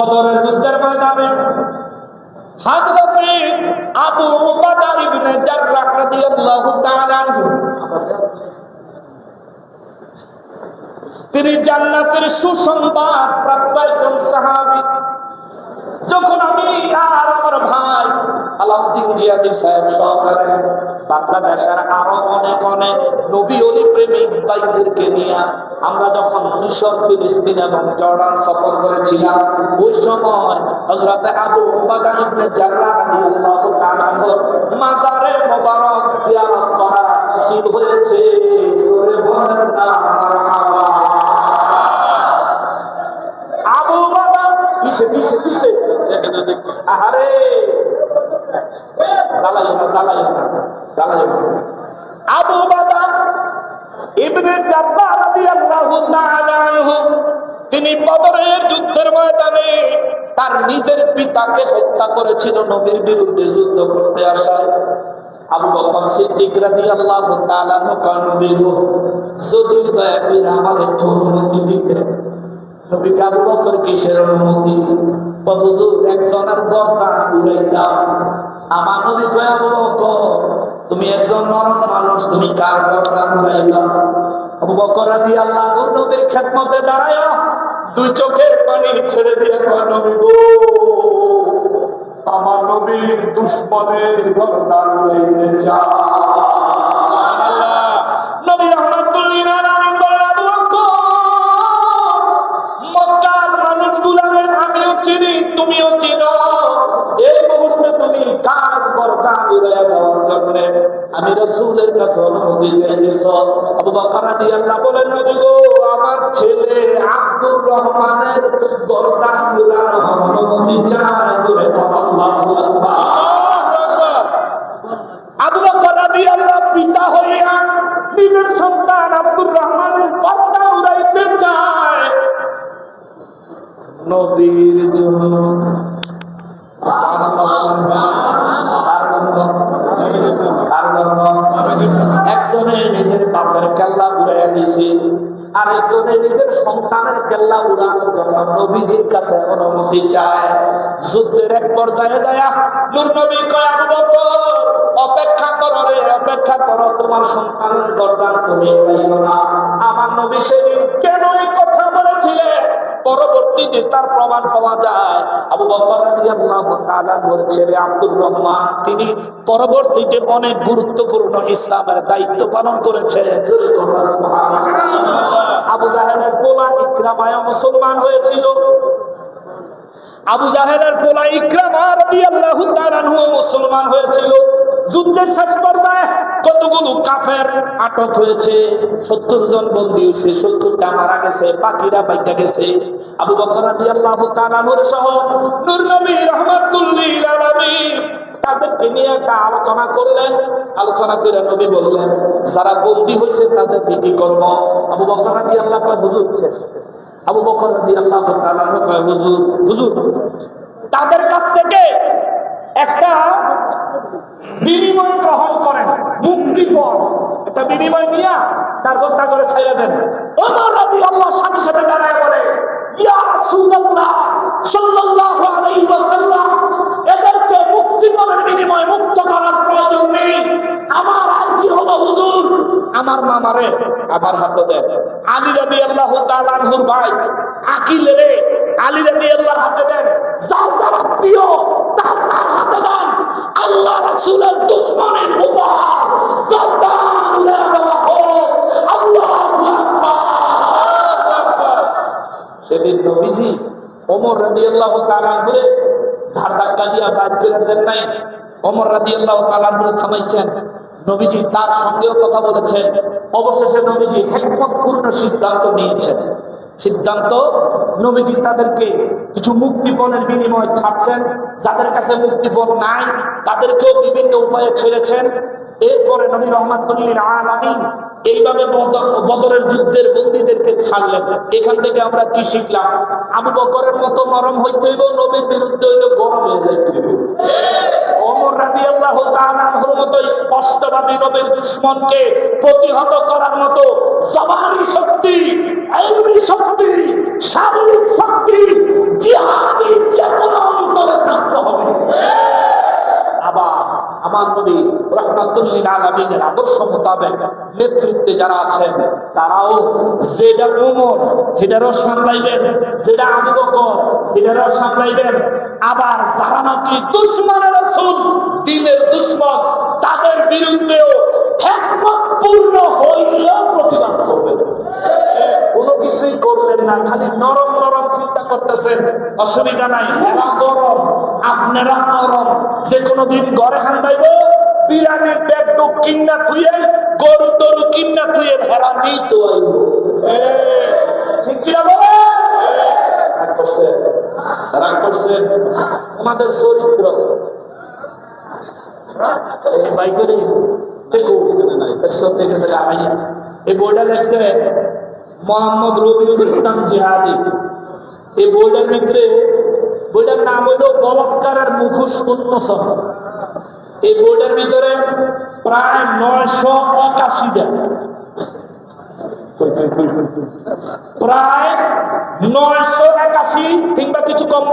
বদরের যুদ্ধের ময়দানে তিনি জান্নাতের সুসংবাদ প্রাপ্ত একজন সাহাবী। যখন আমি আর আমার ভাই আলাউদ্দিন জিয়াদি সাহেব সহকারে বাংলাদেশের আরও অনেক অনেক নবী অলি প্রেমিক ভাইদেরকে নিয়ে আমরা যখন মিশর, ফিলিস্তিন এবং জর্ডান সফর করেছিলাম, ওই সময় হযরত আবু উবাদা ইবনে জাররাহ রাদিয়াল্লাহু তাআলা মাজারে মোবারক জিয়ারত করা নসিব হয়েছে। জোরে বলেন না, মারহাবা। আবু বাবা কিসে কিসে কিসে আহারে! আবু ইবনে জাব্বার রাদিয়াল্লাহু তাআলা আনহু, তিনি বদরের যুদ্ধের ময়দানে তার নিজের পিতাকে হত্যা করেছিল, নবীর বিরুদ্ধে যুদ্ধ করতে আসায়। আবু বকর সিদ্দিক রাদিয়াল্লাহু তাআলা নবী গো যদি দয়া করে আমার একটু অনুমতি দিতেন। নবীকে আবু বকর কিসের অনুমতি? হুজুর, একজনের গর্দান উড়াই দাও আমার নবী কয় তুমি একজন নরম মানুষ, তুমি কার গর্দান উড়াই দাও আবু বকর রাদিয়াল্লাহু নবীর খেদমতে দাঁড়ায় দুই চোখের পানি ছেড়ে দিয়ে কয় গো, আমার নবীর দুশ্মনের গর্দান উড়াইতে চায় তুমিও চিনো। এই মুহূর্তে তুমি কার দেওয়ার জন্য? আমি রাসূলের কাছে অনুমতি আবু নবী গো, আমার ছেলে আব্দুর রহমানের অনুমতি আল্লাহু পিতা হইয়া নিজের সন্তান আব্দুর রহমানের চায়। জন্য একজনে নিজের বাপের কেল্লা দিছে আর একজনে নিজের সন্তানের কেল্লা উড়ানোর জন্য নবীজির কাছে অনুমতি চায়। যুদ্ধের এক পর্যায়ে যায় অপেক্ষা করো রে, অপেক্ষা করো, তোমার সন্তানের গর্দান তুমি না। আমার নবী সেদিন কেন পরবর্তীতে তার প্রমাণ পাওয়া যায়। আবু বকর ছেলে আব্দুর রহমান, তিনি পরবর্তীতে অনেক গুরুত্বপূর্ণ ইসলামের দায়িত্ব পালন করেছেন। আবু জাহেলের পোলা ইকরামায় মুসলমান হয়েছিল। আবু জাহেলের তাআলা আনহু মুসলমান হয়েছিল। যুদ্ধের শেষ পর্যায়ে কতগুলো কাফের আটক হয়েছে? সত্তর জন বন্দী হয়েছে, সত্তরটা মারা গেছে পাখিরা বাইকা গেছে। আবু বকর রাদিয়াল্লাহু তাআলা সহ নূর নবী রাহমাতুল্লিল আলামিন তাদেরকে নিয়ে একটা আলোচনা করলেন। আলোচনা করে নবী বললেন, যারা বন্দী হয়েছে তাদেরকে কি করব? আবু বকর রাদিয়াল্লাহু তাআলা হুজুর। আবু বকর রাদিয়াল্লাহু কয়, হুজুর হুজুর, তাদের কাছ থেকে একটা বিনিময় গ্রহণ করেন মুক্তিপণ একটা বিনিময় দিয়া তার হত্যা করে ছেড়ে দেন। ওমর রাদিয়াল্লাহু সাথে সাথে দাঁড়ায় বলে এদেরকে আমার আমার হাতে দেন। আলী রাদিয়াল্লাহু তাআলা আনহুর ভাই রে হাতে দেন। তার দেন। আল্লাহ দুশমনের উপহার গদ্দার উড়ে দেওয়া হোক আল্লাহু আকবার সেদিন নবীজি তার সঙ্গেও কথা বলেছেন। অবশেষে নবীজি হেকমতপূর্ণ সিদ্ধান্ত নিয়েছেন। সিদ্ধান্ত, নবীজি তাদেরকে কিছু মুক্তিপণের বিনিময় ছাড়ছেন। যাদের কাছে মুক্তিপণ নাই, তাদেরকেও বিভিন্ন উপায়ে ছেড়েছেন। এরপরে নবী আলামিন এইভাবে বদ- বদরের যুদ্ধের বন্দীদেরকে ছাড়লেন। এখান থেকে আমরা কি শিখলাম? আবু বকরের মতো নরম হইতে হইব, নবীর বিরুদ্ধে হইলে গরম হয়ে যাইতে নবীর দুশমনকে প্রতিহত করার মতো শক্তি শক্তি শারীরিক শক্তি, জিহাদি নবী রহমাতুল্লিল আলমিনের আদর্শ মোতাবেক নেতৃত্বে যারা আছেন, তারাও যেটা উমর, সেটারও সামলাইবেন। যেটা আবু বকর, সেটারও সামলাইবেন। আবার যারা নাকি দুশ্মনের রসুল, দিনের দুশ্মন, তাদের বিরুদ্ধেও পূর্ণ হইলেও প্রতিবাদ করবেন। কোনো কিছুই করলেন না, খালি নরম নরম চিন্তা করতেছেন। অসুবিধা নাই হেরা গরম আপনারা নরম যে কোনো দিন ঘরে হান্দাইব বিরানের ব্যাগ তো কিন্না থুয়ে গরু তরু কিন্না থুয়ে হেরা নেই তো আইব। ঠিক কিনা বলে? রাগ করছেন রাগ করছেন আমাদের চরিত্র। এই বাইকেরই টেকো নাই। দেখছ দেখেছে এই বইটা লেখছে মোহাম্মদ রবিউল ইসলাম জিহাদি। এই বইটার ভিতরে বইটার নাম হইল বলৎকারের মুখোশ উন্মোচন এই বইটার ভিতরে প্রায় নয়শো একাশিটা। প্রায় নয়শো একাশি কিংবা কিছু কম